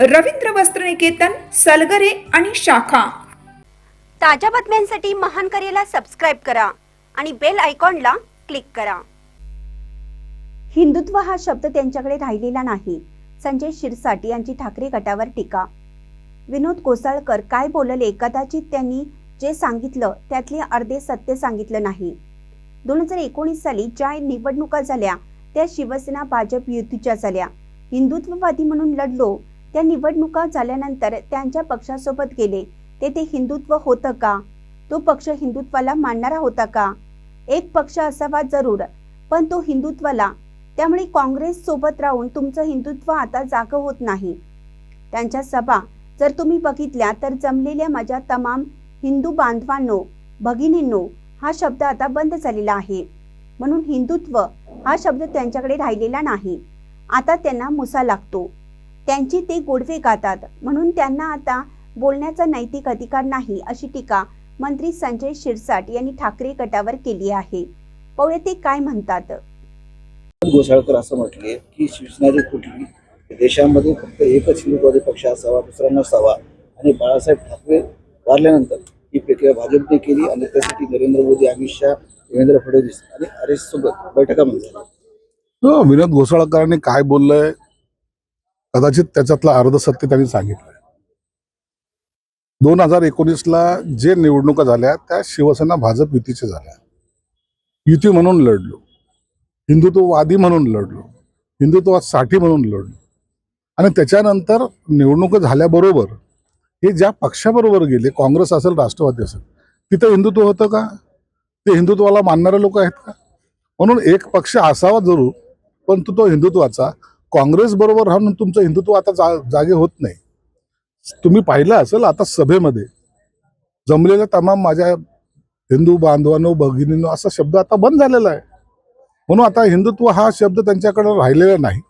रवींद्र वस्त्रनिकेतन सलगरे आणि शाखा. ताज्या बातम्यांसाठी महान करेला सबस्क्राईब करा आणि बेल आयकॉनला क्लिक करा. हिंदुत्व हा शब्द त्यांच्याकडे राहिलेला नाही. संजय शिरसाट यांची ठाकरे गटावर टीका. विनोद कोसाळकर काय बोलले कदाचित त्यांनी जे सांगितलं त्यातले अर्धे सत्य सांगितलं नाही. दोन हजार एकोणीस साली ज्या निवडणुका झाल्या त्या शिवसेना भाजप युतीच्या झाल्या. हिंदुत्ववादी म्हणून लढलो त्या निवडणुका झाल्यानंतर त्यांच्या पक्षासोबत गेले. तेथे हिंदुत्व होतं का? तो पक्ष हिंदुत्वाला मानणारा होता का? एक पक्ष असावा जरूर पण तो हिंदुत्वाला. त्यामुळे काँग्रेस सोबत राहून तुमचं हिंदुत्व आता जाग होत नाही. त्यांच्या सभा जर तुम्ही बघितल्या तर जमलेल्या माझ्या तमाम हिंदू बांधवांनो भगिनींनो हा शब्द आता बंद झालेला आहे. म्हणून हिंदुत्व हा शब्द त्यांच्याकडे राहिलेला नाही. आता त्यांना मुसा लागतो. त्यांची ते गोडवे गातात. म्हणून त्यांना आता बोलण्याचा नैतिक अधिकार नाही अशी टीका मंत्री संजय शिरसाट यांनी ठाकरे गटावर केली आहे. पाहूया ते काय म्हणतात? घोसाळकर असं म्हटले की शिवसेना कुठली देशामध्ये फक्त एकच हिंदुत्ववादी पक्ष असावा दुसरा नसावा आणि बाळासाहेब ठाकरे वारल्यानंतर ही प्रक्रिया भाजपने केली आणि त्यासाठी नरेंद्र मोदी अमित शहा देवेंद्र फडणवीस आणि आर एस सोबत झाल्या हो, विनोद घोसाळकरांनी काय बोललंय? कदाचित त्याच्यातलं अर्ध सत्य त्यांनी सांगितलं दोन हजार एकोणीसला जे निवडणुका झाल्या त्या शिवसेना भाजप युतीच्या झाल्या. युती म्हणून लढलो. हिंदुत्ववादी म्हणून लढलो. हिंदुत्वासाठी म्हणून लढलो. आणि त्याच्यानंतर निवडणुका झाल्याबरोबर हे ज्या पक्षाबरोबर गेले काँग्रेस असेल राष्ट्रवादी असेल तिथं हिंदुत्व होतं का? ते हिंदुत्वाला मानणारे लोक आहेत का? म्हणून एक पक्ष असावा जरूर पण तो हिंदुत्वाचा काँग्रेस बरोबर राहून तुमचं हिंदुत्व आता जा जागे होत नाही. तुम्ही पाहिलं असेल आता सभेमध्ये जमलेल्या तमाम माझ्या हिंदू बांधवांनो भगिनींनो असा शब्द आता बंद झालेला आहे. म्हणून आता हिंदुत्व हा शब्द त्यांच्याकडे राहिलेला नाही.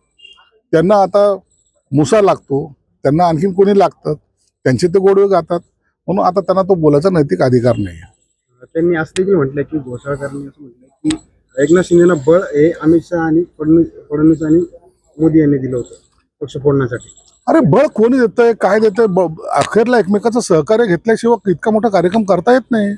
त्यांना आता मुसा लागतो त्यांना आणखीन कोणी लागतात त्यांचे ते गोडवे गातात. म्हणून आता त्यांना तो बोलायचा नैतिक अधिकार नाही त्यांनी असं देखील म्हटलं की घोसाळकरांनी असं म्हटलं की एकनाथ शिंदेना बळ हे अमित शहा आणि फडणवीस फडणवीस आणि मोदी यांनी दिलं होतं पक्ष फोडण्यासाठी. अरे बळ कोणी देतंय काय देतंय ब- अखेरला एकमेकाचं सहकार्य घेतल्याशिवाय इतका मोठा कार्यक्रम करता येत नाही.